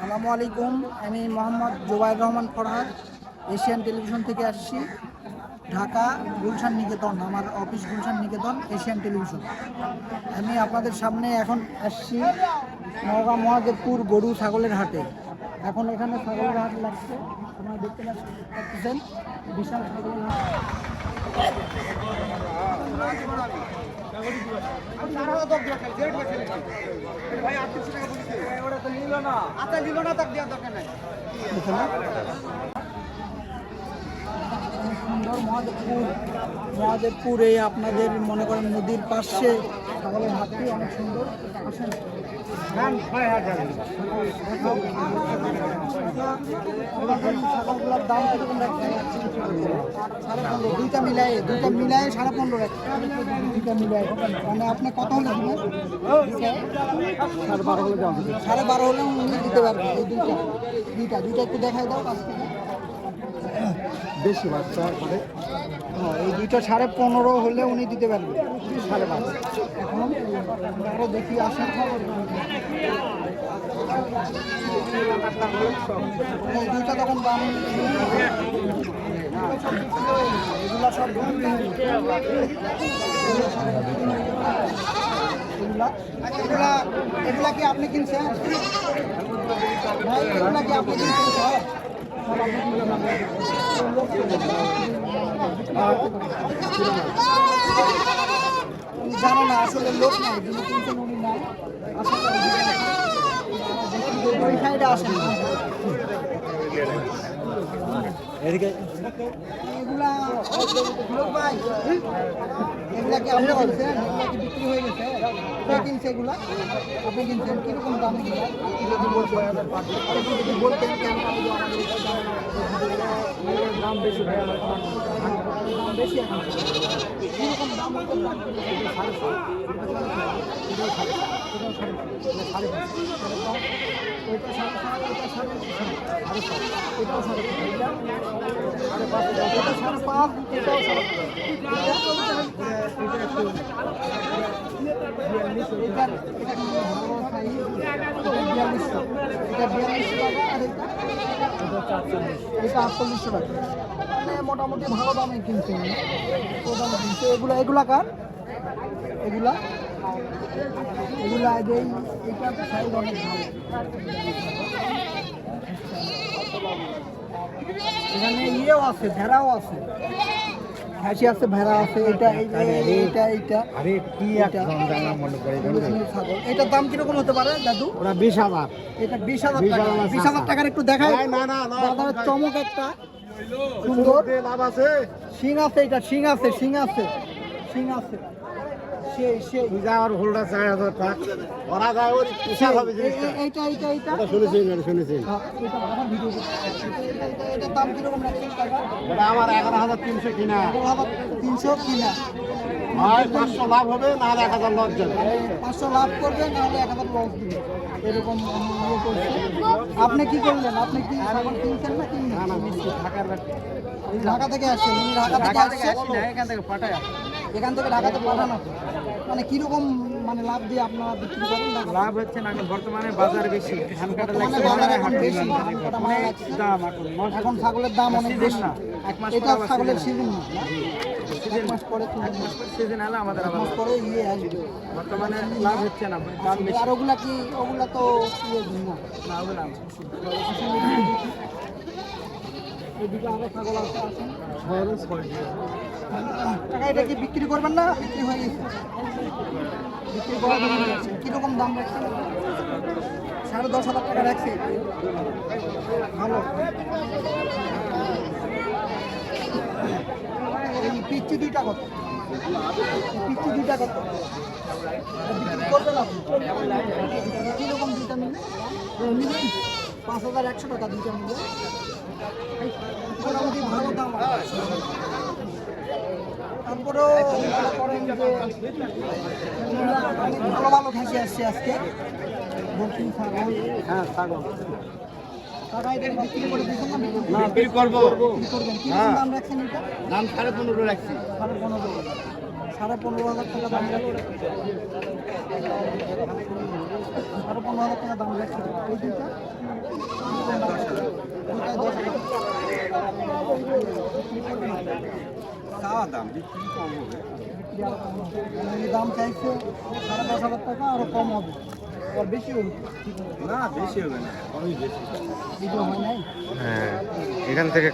সালামু আলাইকুম। আমি মোহাম্মদ জোবাইর রহমান ফরহাদ, এশিয়ান টেলিভিশন থেকে আসছি। ঢাকা গুলশান নিকেতন, আমার office Gulshan Niketan, Asian television. আমি আপনাদের সামনে এখন আসছি নওগাঁ মহাদেবপুর গরু ছাগলের হাটে। এখন এখানে ছাগলের হাট লাগছে। আপনারা দেখতে পাচ্ছেন, বিশাল ছাগলের হাট। আচ্ছা নিল না। আচ্ছা, তার দেওয়ার দরকার নাই। সুন্দর মহাদেবপুর। মহাদেবপুরে আপনাদের মনে করেন নদীর পাশে। ছাগলের হাটটি অনেক সুন্দর। আসেন। ছাগলগুলোর দাম কীরকম রাখছেন? সাড়ে পনেরো। দুইটা মিলাই দুইটা মিলাই সাড়ে পনেরো রাখছেন দুইটা মিলাই। মানে আপনি কত হলে দিবেন? সাড়ে বারো হলে সাড়ে বারো হলে উনি দিতে পারবেন। দুইটা দুইটা। দুইটা একটু দেখাই দাও কাছ থেকে বেশি বাচ্চা হ্যাঁ, এই দুইটা সাড়ে পনেরো হলে উনি দিতে পারবেন সাড়ে বারো এখন আরও দেখি আসেন এই দুইটা তখন দাম এগুলা সব এগুলা এগুলা কি আপনি কিনছেন? এগুলা কি আপনি কিনছেন? জানো না আসলে লোক নাই নাই সাইডে আসেন এদিকে এগুলা ভাই এগুলা কি বিক্রি হয়ে গেছে কে কিনছে এগুলা আপনি কীরকম দাম যদি বলতেন যদি দাম বেশি ভাই দাম বেশি কীরকম পাঁচ। এটা এটা মানে মোটামুটি ভালো দামে কিনছে। এগুলা এগুলা কার? এগুলা এগুলা এই যে সাইজ অনেক এখানে ইয়েও আছে ভেড়াও আছে আছে ভেড়া আছে এটা এইটা এইটা আরে কি এক এটা। দাম মনে করে ছাগল। এটার দাম কীরকম হতে পারে দাদু ওরা বিশ হাজার এটা বিশ হাজার টাকা। বিশ হাজার টাকার একটু না, না, না, চমক একটা সুন্দর লাভ আছে শিং আছে এটা শিং আছে শিং আছে আছে। সেই সেই হোল্ডার চার হাজার টাকা। ওরা যায় ওর বিশাল হবে জিনিসটা। এইটা এইটা এইটা? শুনেছি এটা শুনেছি। হ্যাঁ, এটা আমার ভিডিও এটা- এটা- এটা- এটার দাম কীরকম রাখছেন টাকা এটা আমার এগারো হাজার তিনশো কিনা। তিনশো কিনা। হয় পাঁচশো লাভ হবে না এক হাজার লস যাবে। পাঁচশো লাভ করবে নাহলে এক হাজার লস দিবে। এরকম ইয়ে আপনি কি করলেন? আপনি কি কিনছেন না ঢাকা থেকে আসছেন উনি ঢাকা থেকে আসছে এখান থেকে পাঠায় এখান থেকে ঢাকাতে পাঠানো? মানে কীরকম মানে লাভ দিয়ে আপনারা বিক্রি করেন? লাভ হচ্ছে না বর্তমানে বাজার বেশি। ধান কাটা লাগছে। দাম এখন এখন ছাগলের দাম অনেক বেশি। না, এক মাস এটা ছাগলের সিজন। না। এক মাস পরে সিজন এলে আমাদের এক মাস পরে ইয়ে আসবে। বর্তমানে লাভ হচ্ছে না দাম বেশি। আর ওগুলা কি ওগুলা তো ইয়ে না। এদিকে আরও ছাগল আছে আসেন টাকা এটা কি বিক্রি করবেন না? বিক্রি হয়ে গেছে। বিক্রি করার জন্য। কীরকম দাম রাখছেন? সাড়ে দশ হাজার টাকা রাখছি। ভালো। এই পিচ্ছি দুইটা কত? পিচ্ছি দুইটা কত? করবেন আপনি? কীরকম দুইটা মিলে মিলে পাঁচ হাজার একশো টাকা দুইটা মিলে মোটামুটি ভালো দাম। তারপরেও ভালো ভালো খাসি আসছে আজকে। ছাগল। হ্যাঁ ছাগল। বিক্রি করব। হ্যাঁ। দাম সাড়ে পনেরো রাখছি। সাড়ে পনেরো। সাড়ে পনেরো হাজার টাকা দাম আরও পনেরো হাজার টাকা দাম রাখছি এই চাওয়া দাম দাম চাইছে সাড়ে দশ হাজার টাকা আরও কম হবে। আর বেশি হবে। না বেশি হবে না। কমই বেশি হয় নাই? হ্যাঁ এখান থেকে